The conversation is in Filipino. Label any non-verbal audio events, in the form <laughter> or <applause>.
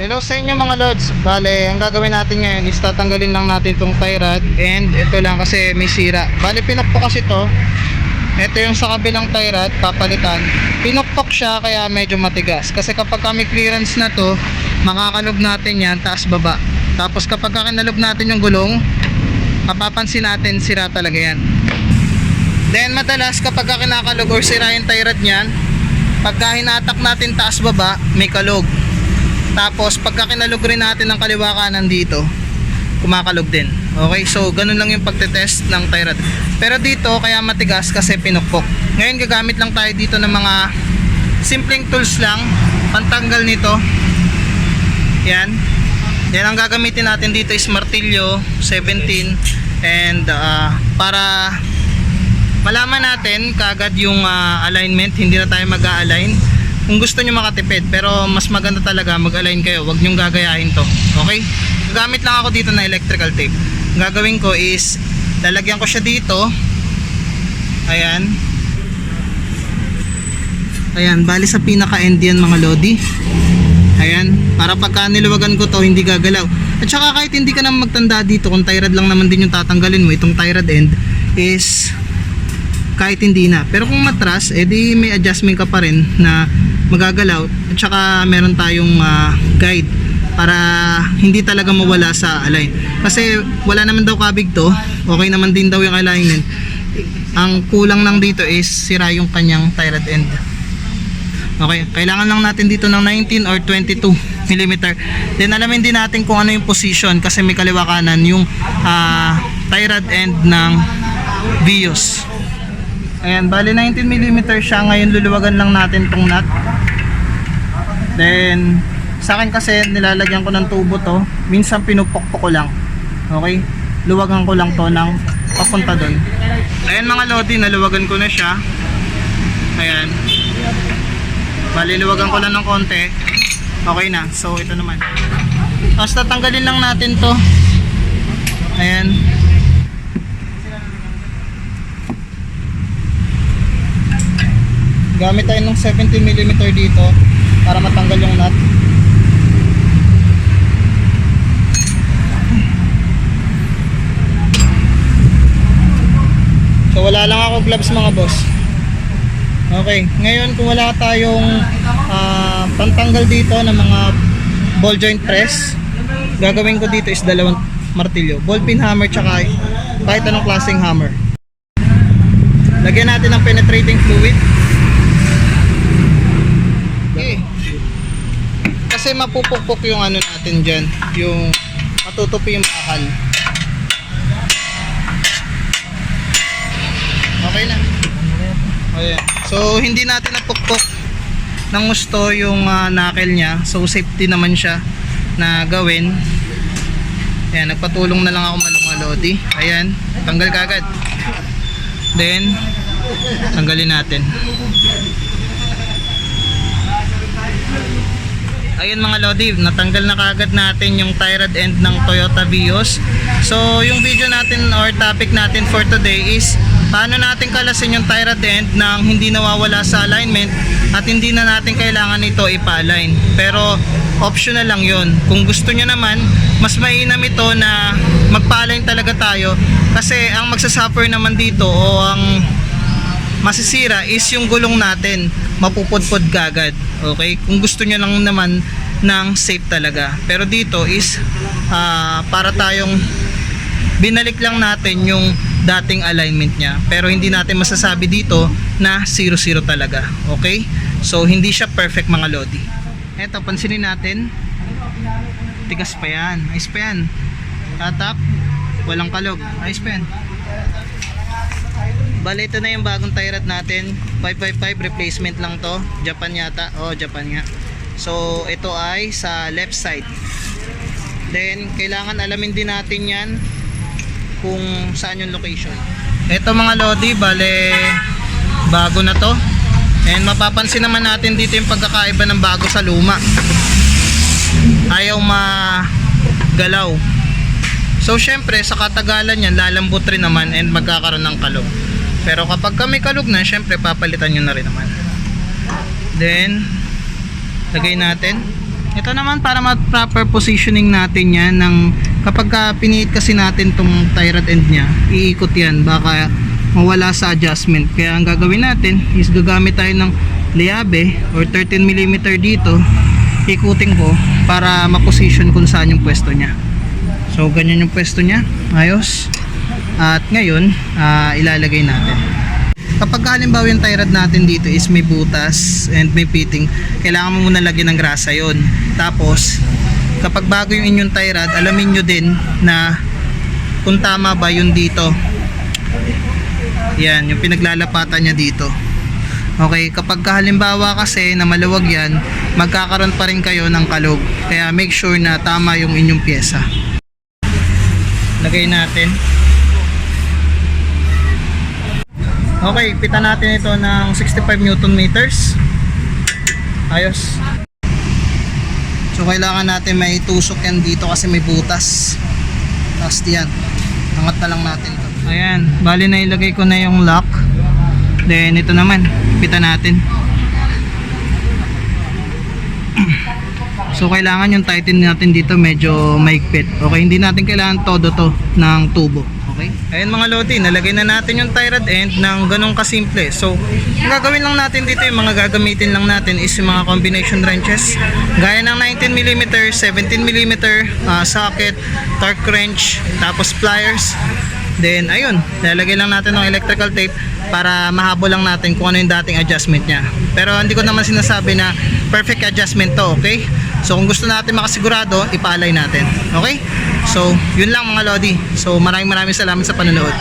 Hello sa inyo mga lods. Bale, ang gagawin natin ngayon is tatanggalin lang natin tong tie rod and ito lang kasi may sira. Bale, pinukpok kasi to. Ito yung sa kabilang tie rod, papalitan. Pinukpok siya kaya medyo matigas. Kasi kapag kami clearance na to, makakalog natin yan taas baba. Tapos kapag kinalog natin yung gulong, mapapansin natin sira talaga yan. Then madalas kapag kinakalog or sira yung tie rod niyan, pagka hinatak natin taas baba, may kalog. Tapos pagka rin natin ng kaliwa kanan dito, kumakalog din. Okay, so ganun lang yung pagtetest ng tie rod. Pero dito kaya matigas kasi pinukpok. Ngayon gagamit lang tayo dito ng mga simpleng tools lang, pantanggal nito. Yan. Yan ang gagamitin natin dito is martilyo 17 and ah, para malaman natin kagad yung ah, alignment, hindi na tayo mag-a-align. Kung gusto nyo makatipid, pero mas maganda talaga mag-align kayo, wag nyo gagayahin to. Okay? Gamit lang ako dito na electrical tape. Ang gagawin ko is, lalagyan ko siya dito. Ayan. Ayan, bali sa pinaka-end yan mga lodi. Ayan, para pagka niluwagan ko to, hindi gagalaw. At saka kahit hindi ka naman magtanda dito, kung tie rod lang naman din yung tatanggalin mo, itong tie rod end is kahit hindi na. Pero kung matras, edi may adjustment ka pa rin na magagalaw. At saka meron tayong ah, guide para hindi talaga mawala sa align. Kasi wala naman daw kabig to. Okay naman din daw yung alignment. Ang kulang lang dito is sira yung kanyang tie end. Okay, kailangan lang natin dito ng 19 or 22 mm. Then alamin din natin kung ano yung position kasi may kaliwa kanan yung ah, tie end ng Vios. Ayan, bali 19 mm siya. Ngayon luluwagan lang natin tong nut. Then, sa akin kasi nilalagyan ko ng tubo to. Minsan pinupokpok ko lang. Okay? Luwagan ko lang to ng papunta doon. Ayan mga lodi, naluwagan ko na siya. Ayan. Bali, luwagan ko lang ng konti. Okay na. So, ito naman. Tapos tatanggalin lang natin to. Ayan. Gamit tayo ng 70mm dito para matanggal yung nut. So wala lang ako gloves mga boss. Okay, ngayon kung wala tayong ah, pantanggal dito ng mga ball joint press, gagawin ko dito is dalawang martilyo. Ball pin hammer tsaka kahit anong klaseng hammer. Lagyan natin ng penetrating fluid. Okay. Kasi mapupukpok yung ano natin dyan, yung matutupi yung bakal. Okay na. Ayan. So, hindi natin napukpok ng gusto yung uh, knuckle niya. So, safety naman siya na gawin. Ayan, nagpatulong na lang ako malungalodi. Ayan, tanggal kagad. Then, tanggalin natin. Ayun mga Lodi, natanggal na kagad natin yung tie rod end ng Toyota Vios. So, yung video natin or topic natin for today is paano natin kalasin yung tie rod end nang hindi nawawala sa alignment at hindi na natin kailangan ito ipa-align. Pero optional lang yon. Kung gusto nyo naman, mas mainam ito na magpa-align talaga tayo kasi ang magsasuffer naman dito o ang masisira is yung gulong natin. Mapupudpod kagad okay? Kung gusto nyo lang naman ng safe talaga. Pero dito is ah, para tayong binalik lang natin yung dating alignment niya. Pero hindi natin masasabi dito na 0-0 talaga. Okay? So hindi siya perfect mga lodi. Eto pansinin natin. Tigas pa yan. Ayos pa yan. Tatak walang kalog. Ayos pa yan Bale, ito na yung bagong tie rod natin. 555 replacement lang to. Japan yata. Oh, Japan nga. So, ito ay sa left side. Then, kailangan alamin din natin yan kung saan yung location. Ito mga lodi, bale, bago na to. And mapapansin naman natin dito yung pagkakaiba ng bago sa luma. Ayaw magalaw. So, syempre, sa katagalan yan, lalambot rin naman and magkakaroon ng kalog. Pero kapag kami kalog na, syempre papalitan nyo na rin naman. Then, lagay natin. Ito naman para ma-proper positioning natin yan ng kapag ka piniit kasi natin tong tie rod end niya, iikot yan baka mawala sa adjustment. Kaya ang gagawin natin is gagamit tayo ng liabe or 13mm dito ikutin ko para ma-position kung saan yung pwesto niya. So ganyan yung pwesto niya. Ayos. At ngayon, ah, ilalagay natin. Kapag halimbawa yung tie rod natin dito is may butas and may fitting, kailangan mo muna lagyan ng grasa yon. Tapos, kapag bago yung inyong tie rod, alamin nyo din na kung tama ba yun dito. Yan, yung pinaglalapatan niya dito. Okay, kapag halimbawa kasi na maluwag yan, magkakaroon pa rin kayo ng kalog. Kaya make sure na tama yung inyong pyesa. Lagay natin. Okay, pita natin ito ng 65 Newton meters. Ayos. So kailangan natin may tusok yan dito kasi may butas. Tapos yan. Angat na lang natin to. Ayan, bali na ilagay ko na yung lock. Then ito naman, pita natin. <clears throat> So kailangan yung tighten natin dito medyo maigpit. Okay, hindi natin kailangan todo to ng tubo. Okay? Ayun mga lodi, nalagay na natin yung tie rod end ng ganun kasimple. So, ang gagawin lang natin dito, yung mga gagamitin lang natin is yung mga combination wrenches. Gaya ng 19mm, 17mm, ah, socket, torque wrench, tapos pliers. Then, ayun, lalagay lang natin ng electrical tape para mahabol lang natin kung ano yung dating adjustment niya. Pero hindi ko naman sinasabi na perfect adjustment to, okay? So, kung gusto natin makasigurado, ipalay natin. Okay? So, yun lang mga Lodi. So, maraming maraming salamat sa panonood.